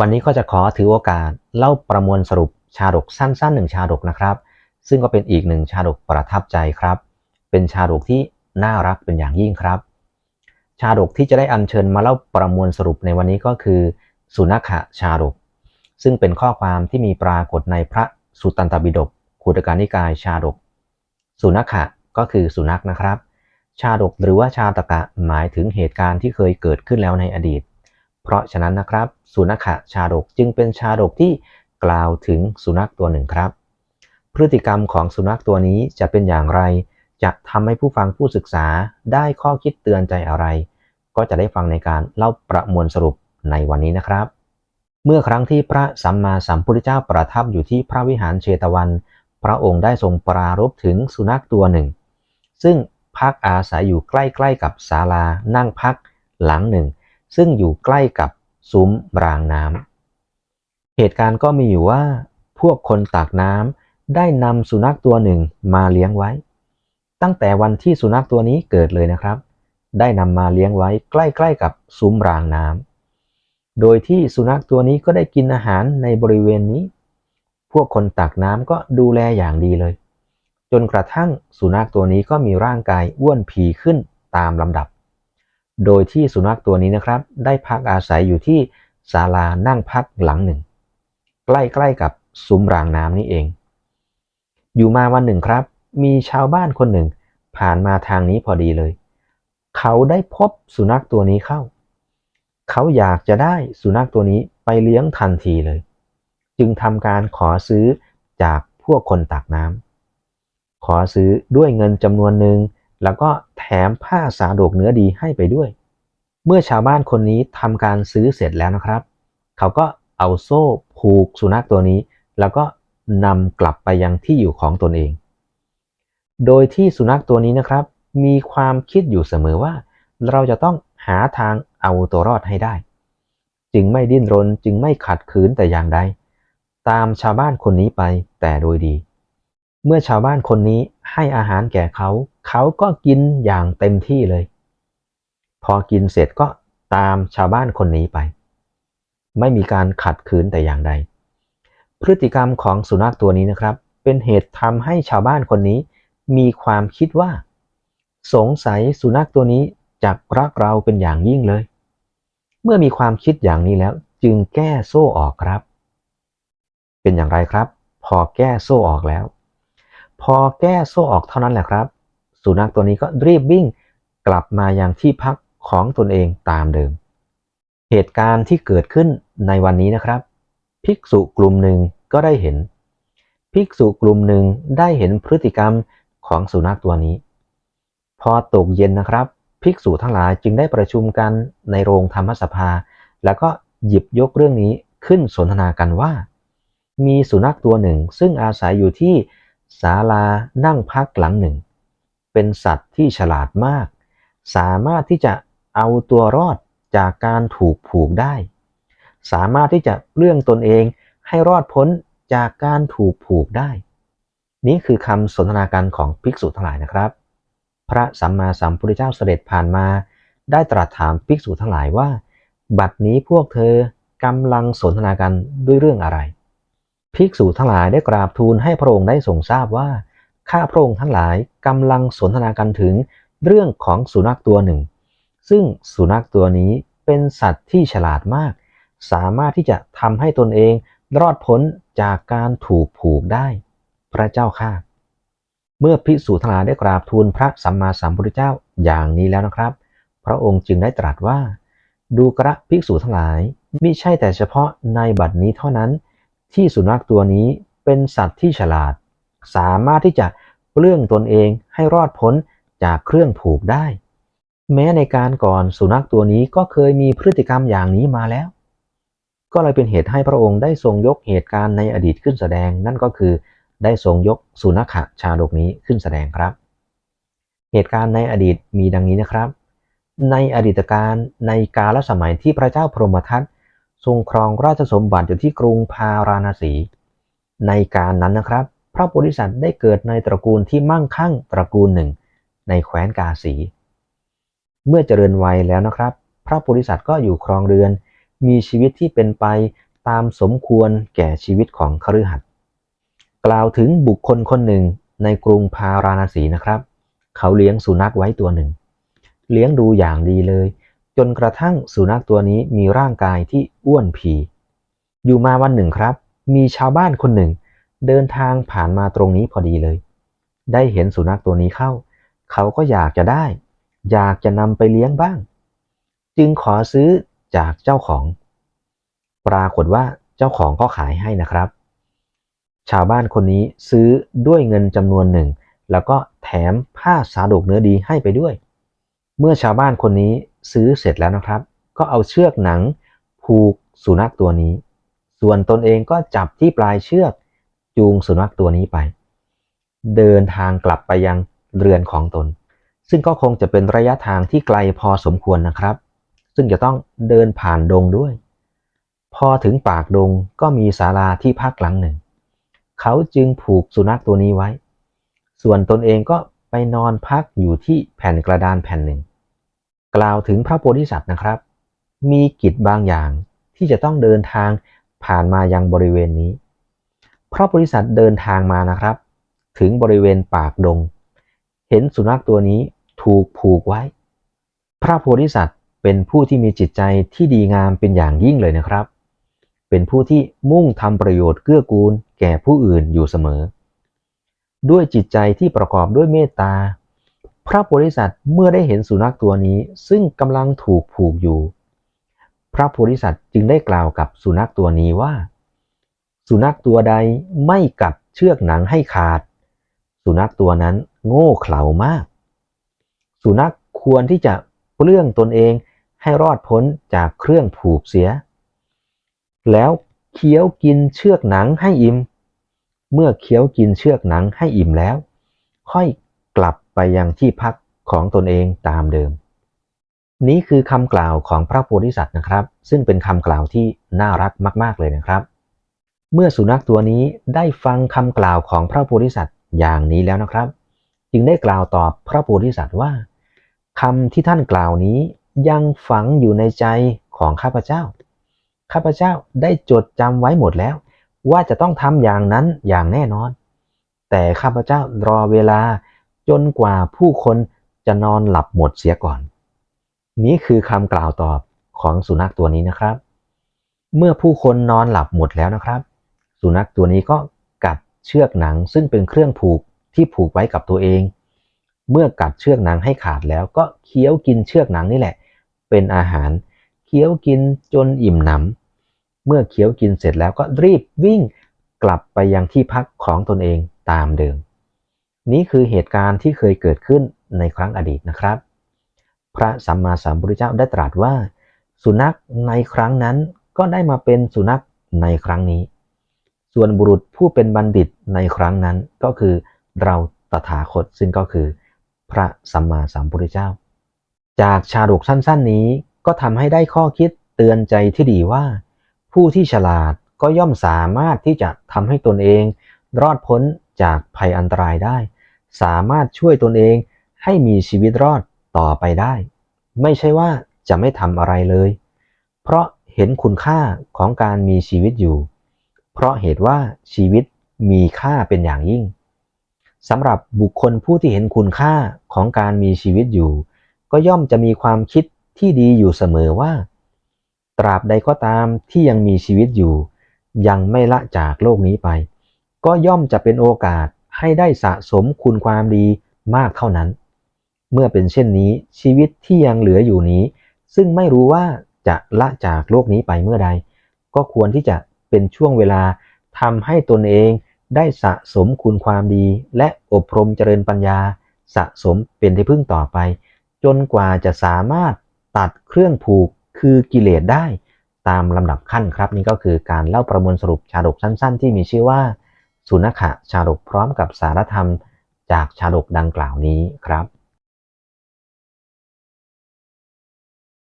วันนี้ก็จะขอถือโอกาสเล่าประมวลสรุปชาดกสั้นๆหนึ่งชาดกนะครับ ซึ่งก็เป็นอีกหนึ่งชาดกประทับใจครับ เป็นชาดกที่น่ารักเป็นอย่างยิ่งครับ ชาดกที่จะได้อัญเชิญมาเล่าประมวลสรุปในวันนี้ก็คือ สุนัขชาดก ซึ่งเป็นข้อความที่มีปรากฏในพระสุตตันตบิฎกขุตการนิกายชาดก สุนัขก็คือสุนัขนะครับ ชาดกหรือว่าชาตกะหมายถึงเหตุการณ์ที่เคยเกิดขึ้นแล้วในอดีต เพราะฉะนั้นนะครับ สุนัขชาดกจึงเป็นชาดกที่กล่าวถึงสุนัขตัวหนึ่งครับ พฤติกรรมของสุนัขตัวนี้จะเป็นอย่างไร จะทำให้ผู้ฟังผู้ศึกษาได้ข้อคิดเตือนใจอะไร ก็จะได้ฟังในการเล่าประมวลสรุปในวันนี้นะครับ เมื่อครั้งที่พระสัมมาสัมพุทธเจ้าประทับอยู่ที่พระวิหารเชตวัน พระองค์ได้ทรงปรารภถึงสุนัขตัวหนึ่ง ซึ่งพักอาศัยอยู่ใกล้ๆกับศาลานั่งพักหลังหนึ่ง ซึ่งอยู่ใกล้กับซุ้มรางน้ำเหตุการณ์ก็มีอยู่ว่า พวกคนตักน้ำได้นำสุนัขตัวหนึ่งมาเลี้ยงไว้ ตั้งแต่วันที่สุนัขตัวนี้เกิดเลยนะครับ ได้นำมาเลี้ยงไว้ใกล้ๆกับซุ้มรางน้ำโดยที่สุนัขตัวนี้ก็ได้กินอาหารในบริเวณนี้ พวกคนตักน้ำก็ดูแลอย่างดีเลย จนกระทั่งสุนัขตัวนี้ก็มีร่างกายอ้วนผีขึ้นตามลำดับ โดยที่สุนัขตัวนี้นะครับ ได้พักอาศัยอยู่ที่ศาลานั่งพักหลังหนึ่ง ใกล้ๆกับซุ้มรางน้ำนี่เอง อยู่มาวันหนึ่งครับ มีชาวบ้านคนหนึ่งผ่านมาทางนี้พอดีเลย เขาได้พบสุนัขตัวนี้เข้า เขาอยากจะได้สุนัขตัวนี้ไปเลี้ยงทันทีเลย จึงทำการขอซื้อจากพวกคนตักน้ำขอซื้อด้วยเงินจำนวนหนึ่ง แล้วก็แถมผ้าสาดกเนื้อดีให้ไปด้วย เมื่อชาวบ้านคนนี้ทำการซื้อเสร็จแล้วนะครับ เขาก็เอาโซ่ผูกสุนัขตัวนี้ แล้วก็นำกลับไปยังที่อยู่ของตนเอง โดยที่สุนัขตัวนี้นะครับ มีความคิดอยู่เสมอว่า เราจะต้องหาทางเอาตัวรอดให้ได้ จึงไม่ดิ้นรนจึงไม่ขัดขืนแต่อย่างใด ตามชาวบ้านคนนี้ไปแต่โดยดี เมื่อชาวบ้านคนนี้ให้อาหารแก่เขา เขาก็กินอย่างเต็มที่เลย พอกินเสร็จก็ตามชาวบ้านคนนี้ไป ไม่มีการขัดขืนแต่อย่างใด พฤติกรรมของสุนัขตัวนี้นะครับ เป็นเหตุทำให้ชาวบ้านคนนี้ มีความคิดว่า สงสัยสุนัขตัวนี้จักรักเราเป็นอย่างยิ่งเลย เมื่อมีความคิดอย่างนี้แล้วจึงแก้โซ่ออกครับ เป็นอย่างไรครับ พอแก้โซ่ออกแล้ว พอแก้โซ่ออกเท่านั้นแหละครับ สุนัขตัวนี้ก็รีบวิ่งกลับมายังที่พักของตนเองตามเดิม เหตุการณ์ที่เกิดขึ้นในวันนี้นะครับ ภิกษุกลุ่มหนึ่งก็ได้เห็น ภิกษุกลุ่มหนึ่งได้เห็นพฤติกรรมของสุนัขตัวนี้ พอตกเย็นนะครับ ภิกษุทั้งหลายจึงได้ประชุมกันในโรงธรรมสภา แล้วก็หยิบยกเรื่องนี้ขึ้นสนทนากันว่า มีสุนัขตัวหนึ่งซึ่งอาศัยอยู่ที่ศาลานั่งพักหลังหนึ่ง เป็นสัตว์ที่ฉลาดมาก สามารถที่จะเอาตัวรอดจากการถูกผูกได้ สามารถที่จะเลื่องตนเองให้รอดพ้นจากการถูกผูกได้ นี่คือคำสนทนาการของภิกษุทั้งหลายนะครับ พระสัมมาสัมพุทธเจ้าเสด็จผ่านมา ได้ตรัสถามภิกษุทั้งหลายว่า บัดนี้พวกเธอกำลังสนทนากันด้วยเรื่องอะไร ภิกษุทั้งหลายได้กราบทูลให้พระองค์ได้ทรงทราบว่า ข้าพระองค์ทั้งหลายกำลังสนทนากันถึงเรื่องของสุนัขตัวหนึ่ง ซึ่งสุนัขตัวนี้เป็นสัตว์ที่ฉลาดมาก สามารถที่จะทำให้ตนเองรอดพ้นจากการถูกผูกได้ พระเจ้าข้าเมื่อภิกษุทั้งหลายได้กราบทูลพระสัมมาสัมพุทธเจ้าอย่างนี้แล้วนะครับ พระองค์จึงได้ตรัสว่า ดูกระภิกษุทั้งหลายมิใช่แต่เฉพาะในบัดนี้เท่านั้น ที่สุนัขตัวนี้เป็นสัตว์ที่ฉลาด สามารถที่จะ เปลื้องตนเองให้รอดพ้นจากเครื่องผูกได้ แม้ในการก่อนสุนัขตัวนี้ก็เคยมีพฤติกรรมอย่างนี้มาแล้ว ก็เลยเป็นเหตุให้พระองค์ได้ทรงยกเหตุการณ์ในอดีตขึ้นแสดง นั่นก็คือได้ทรงยกสุนัขชาดกนี้ขึ้นแสดงครับ เหตุการณ์ในอดีตมีดังนี้นะครับ ในอดีตการในกาลสมัยที่พระเจ้าพรหมทัตทรงครองราชสมบัติอยู่ที่กรุงพาราณสี ในการนั้นนะครับ ระโพธิสัตว์ได้เกิดในตระกูลที่มั่งคั่งตระกูลหนึ่ง ในแคว้นกาสี เมื่อเจริญวัยแล้วนะครับ พระโพธิสัตว์ก็อยู่ครองเรือน มีชีวิตที่เป็นไปตามสมควรแก่ชีวิตของคฤหัสถ์กล่าวถึงบุคคลคนหนึ่งในกรุงพาราณสีนะครับ เขาเลี้ยงสุนัขไว้ตัวหนึ่ง เลี้ยงดูอย่างดีเลย จนกระทั่งสุนัขตัวนี้มีร่างกายที่อ้วนผี อยู่มาวันหนึ่งครับ มีชาวบ้านคนหนึ่ง เดินทางผ่านมาตรงนี้พอดีเลย ได้เห็นสุนัขตัวนี้เข้า เขาก็อยากจะได้ อยากจะนำไปเลี้ยงบ้าง จึงขอซื้อจากเจ้าของ ปรากฏว่าเจ้าของก็ขายให้นะครับ ชาวบ้านคนนี้ซื้อด้วยเงินจำนวนหนึ่ง แล้วก็แถมผ้าสาดกเนื้อดีให้ไปด้วย เมื่อชาวบ้านคนนี้ซื้อเสร็จแล้วนะครับ ก็เอาเชือกหนังผูกสุนัขตัวนี้ ส่วนตนเองก็จับที่ปลายเชือก จูงสุนัขตัวนี้ไป เดินทางกลับไปยังเรือนของตน ซึ่งก็คงจะเป็นระยะทางที่ไกลพอสมควรนะครับ ซึ่งจะต้องเดินผ่านดงด้วย พอถึงปากดงก็มีศาลาที่พักหลังหนึ่ง เขาจึงผูกสุนัขตัวนี้ไว้ ส่วนตนเองก็ไปนอนพักอยู่ที่แผ่นกระดานแผ่นหนึ่ง กล่าวถึงพระโพธิสัตว์นะครับ มีกิจบางอย่างที่จะต้องเดินทางผ่านมายังบริเวณนี้ พระโพธิสัตว์เดินทางมานะครับ ถึงบริเวณปากดง เห็นสุนัขตัวนี้ถูกผูกไว้ พระโพธิสัตว์เป็นผู้ที่มีจิตใจที่ดีงามเป็นอย่างยิ่งเลยนะครับ เป็นผู้ที่มุ่งทำประโยชน์เกื้อกูลแก่ผู้อื่นอยู่เสมอ ด้วยจิตใจที่ประกอบด้วยเมตตา พระโพธิสัตว์เมื่อได้เห็นสุนัขตัวนี้ซึ่งกำลังถูกผูกอยู่ พระโพธิสัตว์จึงได้กล่าวกับสุนัขตัวนี้ว่า สุนัขตัวใดไม่กัดเชือกหนังให้ขาด สุนัขตัวนั้นโง่เขลามาก สุนัขควรที่จะเปลื้องตนเองให้รอดพ้นจากเครื่องผูกเสีย แล้วเคี้ยวกินเชือกหนังให้อิ่ม เมื่อเคี้ยวกินเชือกหนังให้อิ่มแล้ว ค่อยกลับไปยังที่พักของตนเองตามเดิม นี้คือคำกล่าวของพระโพธิสัตว์นะครับ ซึ่งเป็นคำกล่าวที่น่ารักมาก ๆ เลยนะครับ เมื่อสุนัขตัวนี้ได้ฟังคำกล่าวของพระโพธิสัตว์อย่างนี้แล้วนะครับ จึงได้กล่าวตอบพระโพธิสัตว์ว่าคำที่ท่านกล่าวนี้ยังฝังอยู่ในใจของข้าพเจ้า ข้าพเจ้าได้จดจำไว้หมดแล้ว ว่าจะต้องทำอย่างนั้นอย่างแน่นอน แต่ข้าพเจ้ารอเวลาจนกว่าผู้คนจะนอนหลับหมดเสียก่อน นี้คือคำกล่าวตอบของสุนัขตัวนี้นะครับ เมื่อผู้คนนอนหลับหมดแล้วนะครับ สุนัขตัวนี้ก็กัดเชือกหนังซึ่งเป็นเครื่องผูกที่ผูกไว้กับตัวเอง เมื่อกัดเชือกหนังให้ขาดแล้วก็เคี้ยวกินเชือกหนังนี่แหละ เป็นอาหารเคี้ยวกินจนอิ่มหนำเมื่อเคี้ยวกินเสร็จแล้วก็รีบวิ่งกลับไปยังที่พักของตนเองตามเดิม นี้คือเหตุการณ์ที่เคยเกิดขึ้นในครั้งอดีตนะครับ พระสัมมาสัมพุทธเจ้าได้ตรัสว่า สุนัขในครั้งนั้นก็ได้มาเป็นสุนัขในครั้งนี้ ส่วนบุรุษผู้เป็นบัณฑิตในครั้งนั้นก็คือเราตถาคตซึ่งก็คือ พระสัมมาสัมพุทธเจ้า จากชาดกสั้น ๆ นี้ก็ทำให้ได้ข้อคิดเตือนใจที่ดีว่า ผู้ที่ฉลาดก็ย่อมสามารถที่จะทำให้ตนเอง รอดพ้นจากภัยอันตรายได้ สามารถช่วยตนเองให้มีชีวิตรอดต่อไปได้ ไม่ใช่ว่าจะไม่ทำอะไรเลย เพราะเห็นคุณค่าของการมีชีวิตอยู่ เพราะเหตุว่าชีวิตมีค่าเป็นอย่างยิ่งสำหรับบุคคลผู้ที่เห็นคุณค่าของการมีชีวิตอยู่ ก็ย่อมจะมีความคิดที่ดีอยู่เสมอว่า ตราบใดก็ตามที่ยังมีชีวิตอยู่ ยังไม่ละจากโลกนี้ไป ก็ย่อมจะเป็นโอกาสให้ได้สะสมคุณความดีมากเท่านั้น เมื่อเป็นเช่นนี้ชีวิตที่ยังเหลืออยู่นี้ ซึ่งไม่รู้ว่าจะละจากโลกนี้ไปเมื่อใด ก็ควรที่จะ เป็นช่วงเวลาทำให้ตนเองได้สะสมคุณความดี และอบรมเจริญปัญญา สะสมเป็นที่พึ่งต่อไป จนกว่าจะสามารถตัดเครื่องผูกคือกิเลสได้ ตามลำดับขั้นครับ นี่ก็คือการเล่าประมวลสรุปชาดกสั้น ๆ ที่มีชื่อว่า สุนัขะชาดกพร้อมกับสารธรรม จากชาดกดังกล่าวนี้ครับ